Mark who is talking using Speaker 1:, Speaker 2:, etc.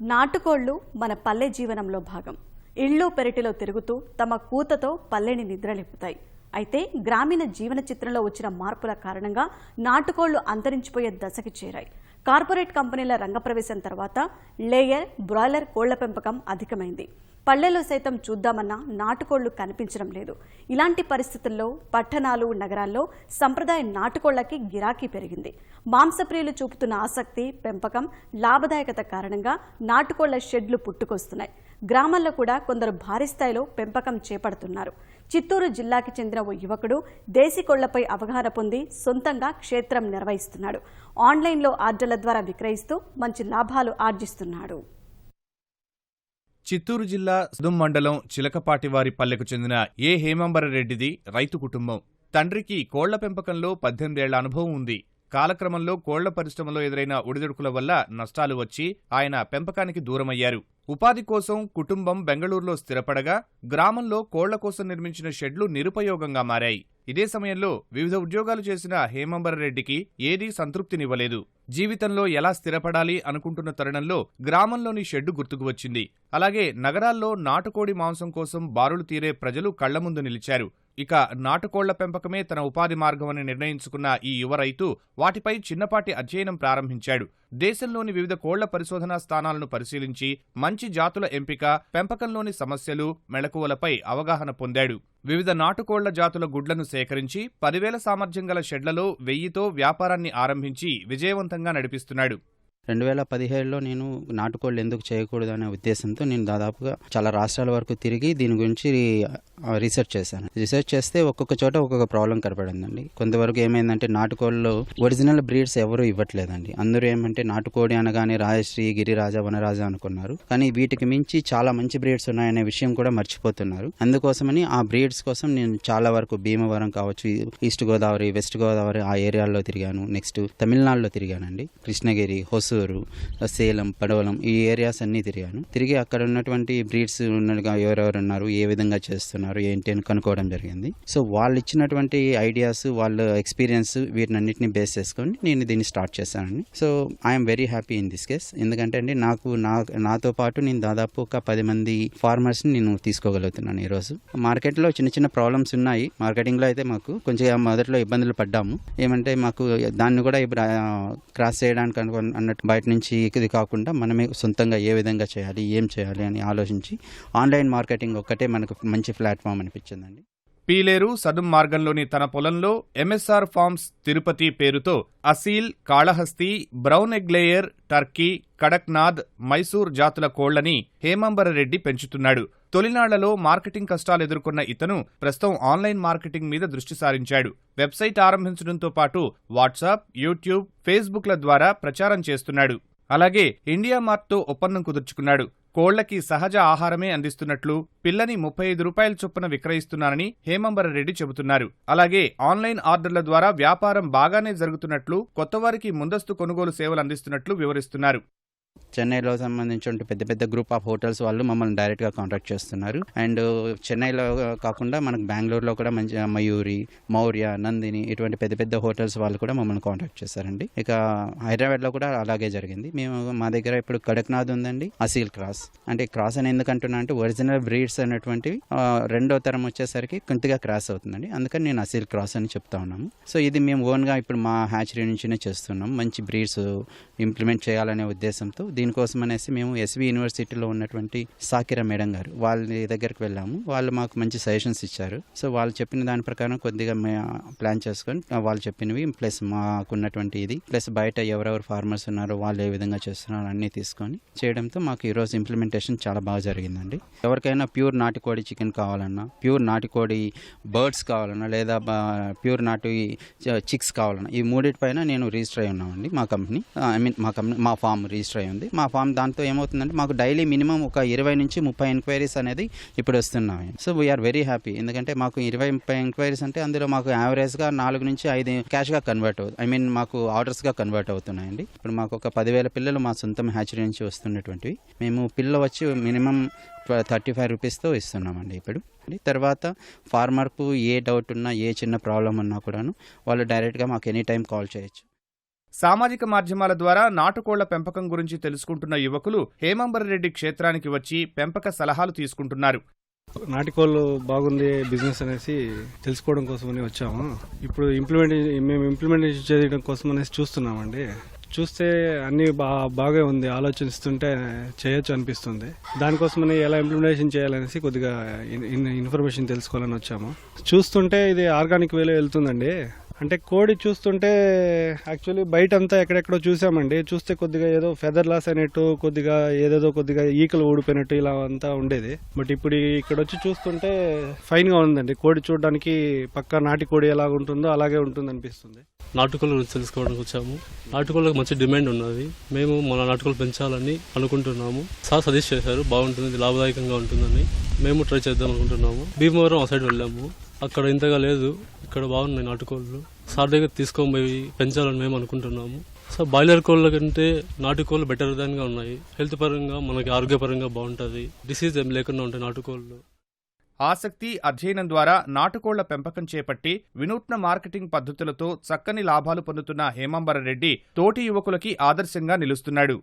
Speaker 1: నాటుకోళ్ళు మన పల్లె జీవనంలో భాగం. ఇళ్ళు పెరటిలో తిరుగుతూ తమ కూతతో పల్లెని నిద్రలేపుతాయి. అయితే గ్రామీణ జీవన చిత్రంలో వచ్చిన మార్పుల కారణంగా నాటుకోళ్ళు అంతరించిపోయే దశకి చేరాయి. కార్పొరేట్ కంపెనీల రంగప్రవేశం తర్వాత లేయర్ బ్రాయిలర్ కోళ్ళ పెంపకం అధికమైంది. పల్లెల్లో సైతం చూద్దామన్నా నాటుకోళ్ళు కనిపించడం లేదు. ఇలాంటి పరిస్థితుల్లో పట్టణాలు నగరాల్లో సంప్రదాయ నాటుకోళ్ళకి గిరాకీ పెరిగింది. మాంసప్రియులు చూపుతున్న ఆసక్తి పెంపకం లాభదాయకత కారణంగా నాటుకోళ్ళ షెడ్లు పుట్టుకొస్తున్నాయి. గ్రామాల్లో కూడా కొందరు భారీ స్థాయిలో పెంపకం చేపడుతున్నారు. చిత్తూరు జిల్లాకి చెందిన ఓ యువకుడు దేశీ కోళ్ళపై అవగాహన పొంది సొంతంగా క్షేత్రం నిర్వహిస్తున్నాడు. ఆన్లైన్లో ఆర్డర్ల ద్వారా విక్రయిస్తూ మంచి లాభాలు ఆర్జిస్తున్నాడు.
Speaker 2: చిత్తూరు జిల్లా సుదుం మండలం చిలకపాటివారి పల్లెకు చెందిన ఏ హేమంబరరెడ్డిది రైతు కుటుంబం. తండ్రికి కోళ్ళ పెంపకంలో పద్దెనిమిదేళ్ళ అనుభవం ఉంది. కాలక్రమంలో కోళ్ళ పరిశ్రమలో ఎదురైన ఒడిదుడుకుల వల్ల నష్టాలు వచ్చి ఆయన పెంపకానికి దూరమయ్యారు. ఉపాధి కోసం కుటుంబం బెంగళూరులో స్థిరపడగా గ్రామంలో కోళ్ళ కోసం నిర్మించిన షెడ్లు నిరుపయోగంగా మారాయి. ఇదే సమయంలో వివిధ ఉద్యోగాలు చేసిన హేమంబరరెడ్డికి ఏదీ సంతృప్తినివ్వలేదు. జీవితంలో ఎలా స్థిరపడాలి అనుకుంటున్న తరుణంలో గ్రామంలోని షెడ్డు గుర్తుకు వచ్చింది. అలాగే నగరాల్లో నాటుకోడి మాంసం కోసం బారులు తీరే ప్రజలు కళ్ళ ముందు నిలిచారు. ఇక నాటుకోళ్ళ పెంపకమే తన ఉపాధి మార్గమని నిర్ణయించుకున్న ఈ యువ రైతు వాటిపై చిన్నపాటి అధ్యయనం ప్రారంభించాడు. దేశంలోని వివిధ కోళ్ళ పరిశోధనా స్థానాలను పరిశీలించి మంచి జాతుల ఎంపిక పెంపకంలోని సమస్యలు మెళకువలపై అవగాహన పొందాడు. వివిధ నాటుకోళ్ళ జాతుల గుడ్లను సేకరించి పదివేల సామర్థ్యం గల షెడ్లలో వెయ్యితో వ్యాపారాన్ని ఆరంభించి విజయవంతంగా నడిపిస్తున్నాడు.
Speaker 3: రెండు వేల పదిహేడులో నేను నాటుకోళ్ళు ఎందుకు చేయకూడదు అనే ఉద్దేశంతో నేను దాదాపుగా చాలా రాష్ట్రాల వరకు తిరిగి దీని గురించి రీసెర్చ్ చేశాను. రీసెర్చ్ చేస్తే ఒక్కొక్క చోట ఒక్కొక్క ప్రాబ్లం కనపడిందండి. కొంతవరకు ఏమైందంటే నాటుకోళ్ళు ఒరిజినల్ బ్రీడ్స్ ఎవరు ఇవ్వట్లేదండి. అందరూ ఏమంటే నాటుకోడి అనగానే రాజశ్రీ గిరిరాజ వనరాజ అనుకున్నారు. కానీ వీటికి మించి చాలా మంచి బ్రీడ్స్ ఉన్నాయనే విషయం కూడా మర్చిపోతున్నారు. అందుకోసమని ఆ బ్రీడ్స్ కోసం నేను చాలా వరకు భీమవరం కావచ్చు ఈస్ట్ గోదావరి వెస్ట్ గోదావరి ఆ ఏరియాల్లో తిరిగాను. నెక్స్ట్ తమిళనాడులో తిరిగానండి. కృష్ణగిరి హొసూరు సేలం పడవలం ఈ ఏరియాస్ అన్నీ తిరిగాను. తిరిగి అక్కడ ఉన్నటువంటి బ్రీడ్స్ ఉన్నట్టుగా ఎవరెవరు ఉన్నారు ఏ విధంగా చేస్తున్నారు ఏంటి అని కనుక్కోవడం జరిగింది. సో వాళ్ళు ఇచ్చినటువంటి ఐడియాస్ వాళ్ళ ఎక్స్పీరియన్స్ వీటినన్నిటిని బేస్ చేసుకొని నేను దీన్ని స్టార్ట్ చేశానండి. So I'm very happy in this case ఎందుకంటే అండి నాకు నా నాతో పాటు నేను దాదాపు ఒక పది మంది ఫార్మర్స్ని నేను తీసుకోగలుగుతున్నాను ఈరోజు. మార్కెట్లో చిన్న చిన్న ప్రాబ్లమ్స్ ఉన్నాయి. మార్కెటింగ్లో అయితే మాకు కొంచెం మొదట్లో ఇబ్బందులు పడ్డాము. ఏమంటే మాకు దాన్ని కూడా ఇప్పుడు క్రాస్ చేయడానికి అనుకో అన్నట్టు బయట నుంచి ఇది కాకుండా మనమే సొంతంగా ఏ విధంగా చేయాలి ఏం చేయాలి అని ఆలోచించి ఆన్లైన్ మార్కెటింగ్ ఒక్కటే మనకు మంచి ప్లాట్ఫామ్ అనిపించిందండి.
Speaker 2: పీలేరు సదుం మార్గంలోని తన పొలంలో ఎంఎస్ఆర్ ఫార్మ్స్ తిరుపతి పేరుతో Aseel Kalahasti brown egg layer Turkey Kadaknath Mysore జాతుల కోళ్ళని హేమంబరరెడ్డి పెంచుతున్నాడు. తొలినాళ్ళలో మార్కెటింగ్ కష్టాలు ఎదుర్కొన్న ఇతను ప్రస్తుతం ఆన్లైన్ మార్కెటింగ్ మీద దృష్టి సారించాడు. వెబ్సైట్ ఆరంభించడంతో పాటు వాట్సాప్ యూట్యూబ్ ఫేస్బుక్ల ద్వారా ప్రచారం చేస్తున్నాడు. అలాగే ఇండియా మార్ట్తో ఒప్పందం కుదుర్చుకున్నాడు. కోళ్ళకి సహజ ఆహారమే అందిస్తున్నట్లు పిల్లని ముప్పై ఐదు రూపాయల చొప్పున విక్రయిస్తున్నానని హేమంబరరెడ్డి చెబుతున్నారు. అలాగే ఆన్లైన్ ఆర్డర్ల ద్వారా వ్యాపారం బాగానే జరుగుతున్నట్లు కొత్తవారికి ముందస్తు కొనుగోలు సేవలు అందిస్తున్నట్లు వివరిస్తున్నారు.
Speaker 3: చెన్నైలో సంబంధించిన పెద్ద పెద్ద గ్రూప్ ఆఫ్ హోటల్స్ వాళ్ళు మమ్మల్ని డైరెక్ట్గా కాంటాక్ట్ చేస్తున్నారు. అండ్ uh, చెన్నైలో కాకుండా మనకు బెంగళూరులో కూడా మంచి మయూరి మౌర్య నందిని ఇటువంటి పెద్ద పెద్ద హోటల్స్ వాళ్ళు కూడా మమ్మల్ని కాంటాక్ట్ చేశారండి. ఇక హైదరాబాద్లో కూడా అలాగే జరిగింది. మేము మా దగ్గర ఇప్పుడు కడక్నాథ్ ఉందండి అసీల్ క్రాస్ అంటే క్రాస్ అని ఎందుకంటున్నా అంటే ఒరిజినల్ బ్రీడ్స్ అనేటువంటివి రెండో తరం వచ్చేసరికి కొద్దిగా క్రాస్ అవుతుందండి. అందుకని నేను అసీల్ క్రాస్ అని చెప్తా ఉన్నాము. సో ఇది మేము ఓన్గా ఇప్పుడు మా హ్యాచరీ నుంచినే చేస్తున్నాం. మంచి బ్రీడ్స్ ఇంప్లిమెంట్ చేయాలనే ఉద్దేశంతో దీనికోసం అనేసి మేము ఎస్వి యూనివర్సిటీలో ఉన్నటువంటి సాకిరా మేడం గారు వాళ్ళ దగ్గరికి వెళ్ళాము. వాళ్ళు మాకు మంచి సజెషన్స్ ఇచ్చారు. సో వాళ్ళు చెప్పిన దాని ప్రకారం కొద్దిగా ప్లాన్ చేసుకొని వాళ్ళు చెప్పినవి ప్లస్ మాకున్నటువంటి ఇది ప్లస్ బయట ఎవరెవరు ఫార్మర్స్ ఉన్నారో వాళ్ళు ఏ విధంగా చేస్తున్నారో అన్నీ తీసుకొని చేయడంతో మాకు ఈరోజు ఇంప్లిమెంటేషన్ చాలా బాగా జరిగిందండి. ఎవరికైనా ప్యూర్ నాటుకోడి చికెన్ కావాలన్నా ప్యూర్ నాటుకోడి బర్డ్స్ కావాలన్నా లేదా ప్యూర్ నాటు చిక్స్ కావాలన్నా ఈ మూడింటిపైన నేను రిజిస్టర్ అయి ఉన్నామండి మా కంపెనీ ఐ మీన్ మా కంపెనీ మా ఫామ్ రిజిస్టర్ అయి ఉంది మా ఫామ్ దాంతో ఏమవుతుందంటే మాకు డైలీ మినిమం ఒక ఇరవై నుంచి ముప్పై ఎంక్వైరీస్ అనేది ఇప్పుడు వస్తున్నాయి. సో వీఆర్ వెరీ హ్యాపీ ఎందుకంటే మాకు ఇరవై ముప్పై ఎంక్వైరీస్ అంటే అందులో మాకు యావరేజ్గా నాలుగు నుంచి ఐదు క్యాష్గా కన్వర్ట్ అవుతుంది ఐ మీన్ మాకు ఆర్డర్స్గా కన్వర్ట్ అవుతున్నాయండి. ఇప్పుడు మాకు ఒక పదివేల పిల్లలు మా సొంతం హ్యాచరీ నుంచి వస్తున్నటువంటివి. మేము పిల్ల వచ్చి మినిమం థర్టీ ఫైవ్ రూపీస్తో ఇస్తున్నామండి ఇప్పుడు. తర్వాత ఫార్మర్కు ఏ డౌట్ ఉన్నా ఏ చిన్న ప్రాబ్లం ఉన్నా కూడాను వాళ్ళు డైరెక్ట్గా మాకు ఎనీ టైం కాల్ చేయొచ్చు.
Speaker 2: సామాజిక మాధ్యమాల ద్వారా నాటుకోళ్ళ పెంపకం గురించి తెలుసుకుంటున్న యువకులు హేమంబరరెడ్డి క్షేత్రానికి వచ్చి పెంపక సలహాలు తీసుకుంటున్నారు.
Speaker 4: నాటికోళ్ళు బాగుంది బిజినెస్ అనేసి తెలుసుకోవడం కోసమని వచ్చాము. ఇప్పుడు ఇంప్లిమెంట్ మేము ఇంప్లిమెంటేషన్ చేయడం కోసం అనేసి చూస్తున్నామండి. చూస్తే అన్ని బా బాగా ఉంది. ఆలోచిస్తుంటే చేయొచ్చు అనిపిస్తుంది. దానికోసమని ఎలా ఇంప్లిమెంటేషన్ చేయాలనేసి కొద్దిగా ఇన్- ఇన్- ఇన్ఫర్మేషన్ తెలుసుకోవాలని వచ్చాము. చూస్తుంటే ఇది ఆర్గానిక్ వేలో వెళ్తుందండి. అంటే కోడి చూస్తుంటే యాక్చువల్లీ బయట అంతా ఎక్కడెక్కడో చూసామండి. చూస్తే కొద్దిగా ఏదో ఫెదర్ లాస్ అయినట్టు కొద్దిగా ఏదేదో కొద్దిగా ఈకలు ఊడిపోయినట్టు ఇలా అంతా ఉండేది. బట్ ఇప్పుడు ఇక్కడ వచ్చి చూస్తుంటే ఫైన్గా ఉందండి. కోడి చూడడానికి పక్క నాటి కోడి ఎలా ఉంటుందో అలాగే ఉంటుంది అనిపిస్తుంది
Speaker 5: నాటుకోళ్ళ గురించి తెలుసుకోవడానికి వచ్చాము. నాటుకోళ్ళకి మంచి డిమాండ్ ఉన్నది. మేము మన నాటుకోళ్ళు పెంచాలని అనుకుంటున్నాము. సార్ సజెస్ట్ చేశారు బాగుంటుంది లాభదాయకంగా ఉంటుందని. మేము ట్రై చేద్దాం అనుకుంటున్నాము. భీమవరం ఆ సైడ్ వెళ్ళాము. అక్కడ ఇంతగా లేదు. ఇక్కడ బాగున్నాయి నాటుకోళ్ళు. సార్ దగ్గర తీసుకొని పోయి పెంచాలని మేము అనుకుంటున్నాము. సో బాయిలర్ కోళ్ళ కంటే నాటుకోళ్ళు బెటర్ దానిగా ఉన్నాయి. హెల్త్ పరంగా మనకి ఆరోగ్యపరంగా బాగుంటుంది. డిసీజ్ ఏం లేకుండా ఉంటాయి నాటుకోళ్ళు.
Speaker 2: ఆసక్తి అధ్యయనం ద్వారా నాటుకోళ్ళ పెంపకం చేపట్టి వినూత్న మార్కెటింగ్ పద్ధతులతో చక్కని లాభాలు పొందుతున్న హేమంబరరెడ్డి తోటి యువకులకి ఆదర్శంగా నిలుస్తున్నాడు.